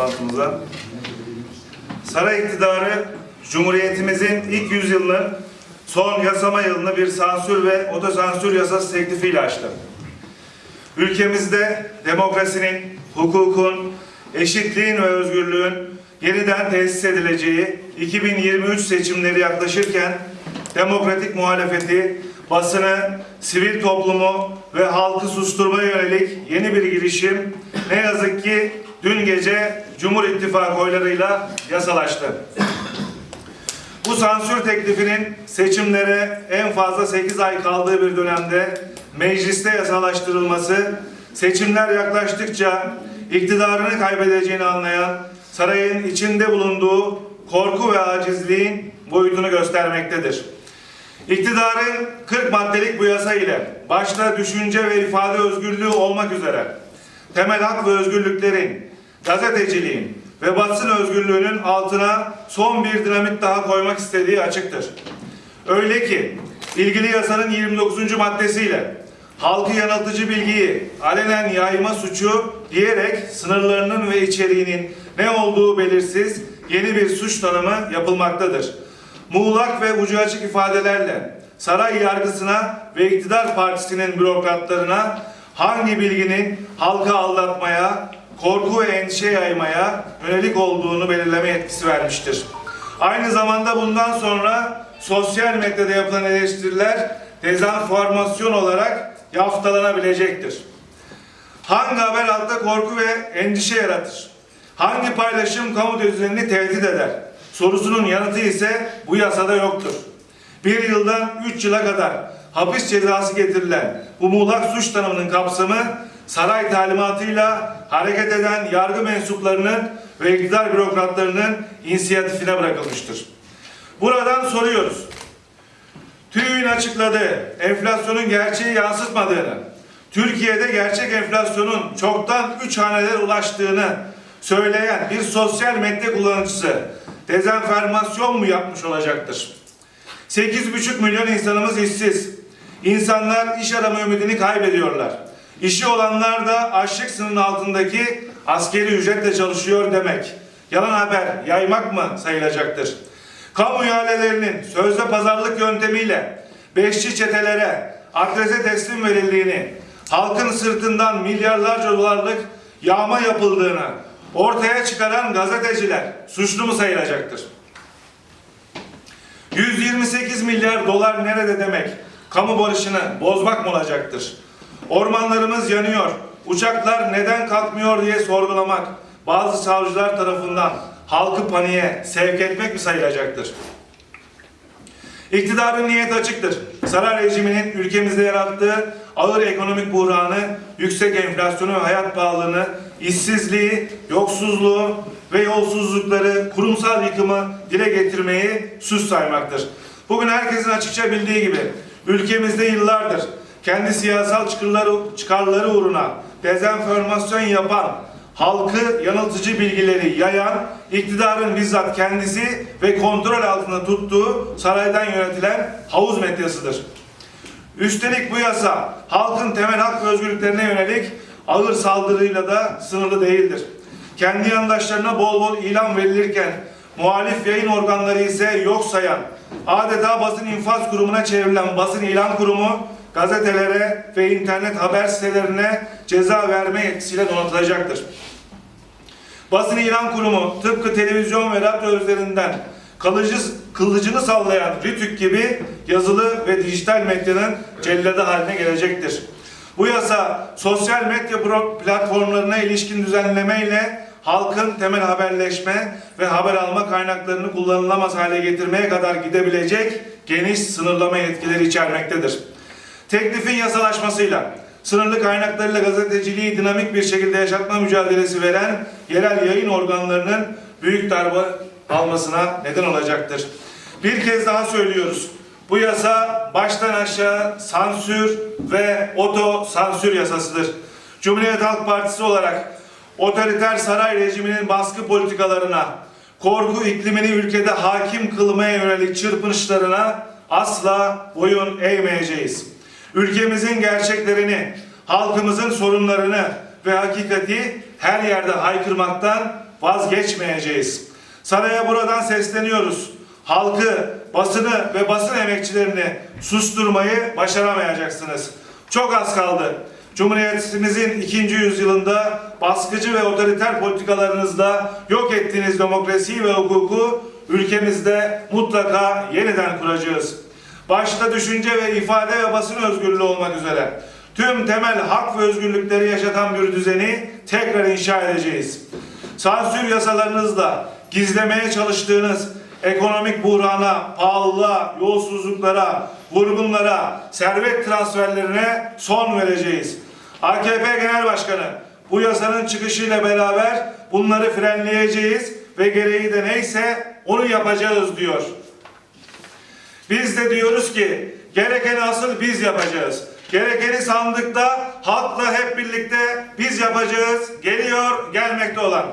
toplantımıza. Saray iktidarı Cumhuriyetimizin ilk yüzyılının son yasama yılını bir sansür ve otosansür yasası teklifiyle açtı. Ülkemizde demokrasinin, hukukun, eşitliğin ve özgürlüğün yeniden tesis edileceği 2023 seçimleri yaklaşırken demokratik muhalefeti, basını, sivil toplumu ve halkı susturmaya yönelik yeni bir girişim ne yazık ki dün gece Cumhur İttifakı oylarıyla yasalaştı. Bu sansür teklifinin seçimlere en fazla 8 ay kaldığı bir dönemde mecliste yasalaştırılması seçimler yaklaştıkça iktidarını kaybedeceğini anlayan sarayın içinde bulunduğu korku ve acizliğin boyutunu göstermektedir. İktidarın 40 maddelik bu yasa ile başta düşünce ve ifade özgürlüğü olmak üzere temel hak ve özgürlüklerin, gazeteciliğin ve basın özgürlüğünün altına son bir dinamit daha koymak istediği açıktır. Öyle ki ilgili yasanın 29. maddesiyle halkı yanıltıcı bilgiyi alenen yayma suçu diyerek sınırlarının ve içeriğinin ne olduğu belirsiz yeni bir suç tanımı yapılmaktadır. Muğlak ve ucu açık ifadelerle saray yargısına ve iktidar partisinin bürokratlarına hangi bilginin halkı aldatmaya, korku ve endişe yaymaya yönelik olduğunu belirleme yetkisi vermiştir. Aynı zamanda bundan sonra sosyal medyada yapılan eleştiriler dezenformasyon olarak yaftalanabilecektir. Hangi haber altta korku ve endişe yaratır? Hangi paylaşım kamu düzenini tehdit eder? Sorusunun yanıtı ise bu yasada yoktur. Bir yıldan üç yıla kadar hapis cezası getirilen bu muğlak suç tanımının kapsamı saray talimatıyla hareket eden yargı mensuplarının ve iktidar bürokratlarının inisiyatifine bırakılmıştır. Buradan soruyoruz. TÜİ'nin açıkladığı enflasyonun gerçeği yansıtmadığını, Türkiye'de gerçek enflasyonun çoktan üç hanelere ulaştığını söyleyen bir sosyal medya kullanıcısı dezenformasyon mu yapmış olacaktır? 8,5 milyon insanımız işsiz. İnsanlar iş arama ümidini kaybediyorlar. İşi olanlar da açlık sınırının altındaki askeri ücretle çalışıyor demek. Yalan haber yaymak mı sayılacaktır? Kamu ihalelerinin sözde pazarlık yöntemiyle beşçi çetelere adrese teslim verildiğini, halkın sırtından milyarlarca dolarlık yağma yapıldığını ortaya çıkaran gazeteciler suçlu mu sayılacaktır? 128 milyar dolar nerede demek? Kamu barışını bozmak mı olacaktır? Ormanlarımız yanıyor. Uçaklar neden kalkmıyor diye sorgulamak bazı savcılar tarafından halkı paniğe sevk etmek mi sayılacaktır? İktidarın niyeti açıktır. Saray rejiminin ülkemizde yarattığı ağır ekonomik buhranı, yüksek enflasyonu ve hayat pahalılığını, işsizliği, yoksulluğu ve yolsuzlukları, kurumsal yıkımı dile getirmeyi süs saymaktır. Bugün herkesin açıkça bildiği gibi ülkemizde yıllardır kendi siyasal çıkarları, çıkarları uğruna dezenformasyon yapan, halkı yanıltıcı bilgileri yayan, iktidarın bizzat kendisi ve kontrol altında tuttuğu saraydan yönetilen havuz medyasıdır. Üstelik bu yasa halkın temel hak ve özgürlüklerine yönelik ağır saldırıyla da sınırlı değildir. Kendi yandaşlarına bol bol ilan verilirken muhalif yayın organları ise yok sayan, adeta basın infaz kurumuna çevrilen basın ilan kurumu gazetelere ve internet haber sitelerine ceza verme yetkisiyle donatılacaktır. Basın ilan kurumu tıpkı televizyon ve radyo üzerinden kalıcı, kılıcını sallayan RTÜK gibi yazılı ve dijital medyanın celladı haline gelecektir. Bu yasa sosyal medya platformlarına ilişkin düzenlemeyle halkın temel haberleşme ve haber alma kaynaklarını kullanılamaz hale getirmeye kadar gidebilecek geniş sınırlama yetkileri içermektedir. Teklifin yasalaşmasıyla sınırlı kaynaklarıyla gazeteciliği dinamik bir şekilde yaşatma mücadelesi veren yerel yayın organlarının büyük darbe almasına neden olacaktır. Bir kez daha söylüyoruz. Bu yasa baştan aşağı sansür ve oto sansür yasasıdır. Cumhuriyet Halk Partisi olarak otoriter saray rejiminin baskı politikalarına, korku iklimini ülkede hakim kılmaya yönelik çırpınışlarına asla boyun eğmeyeceğiz. Ülkemizin gerçeklerini, halkımızın sorunlarını ve hakikati her yerde haykırmaktan vazgeçmeyeceğiz. Saraya buradan sesleniyoruz. Halkı, basını ve basın emekçilerini susturmayı başaramayacaksınız. Çok az kaldı. Cumhuriyetimizin ikinci yüzyılında baskıcı ve otoriter politikalarınızla yok ettiğiniz demokrasiyi ve hukuku ülkemizde mutlaka yeniden kuracağız. Başta düşünce ve ifade ve basın özgürlüğü olmak üzere tüm temel hak ve özgürlükleri yaşatan bir düzeni tekrar inşa edeceğiz. Sansür yasalarınızla gizlemeye çalıştığınız ekonomik buhrana, pahalılığa, yolsuzluklara, vurgunlara, servet transferlerine son vereceğiz. AKP Genel Başkanı bu yasanın çıkışıyla beraber bunları frenleyeceğiz ve gereği de neyse onu yapacağız diyor. Biz de diyoruz ki gerekeni asıl biz yapacağız. Gerekeni sandıkta halkla hep birlikte biz yapacağız. Geliyor gelmekte olan.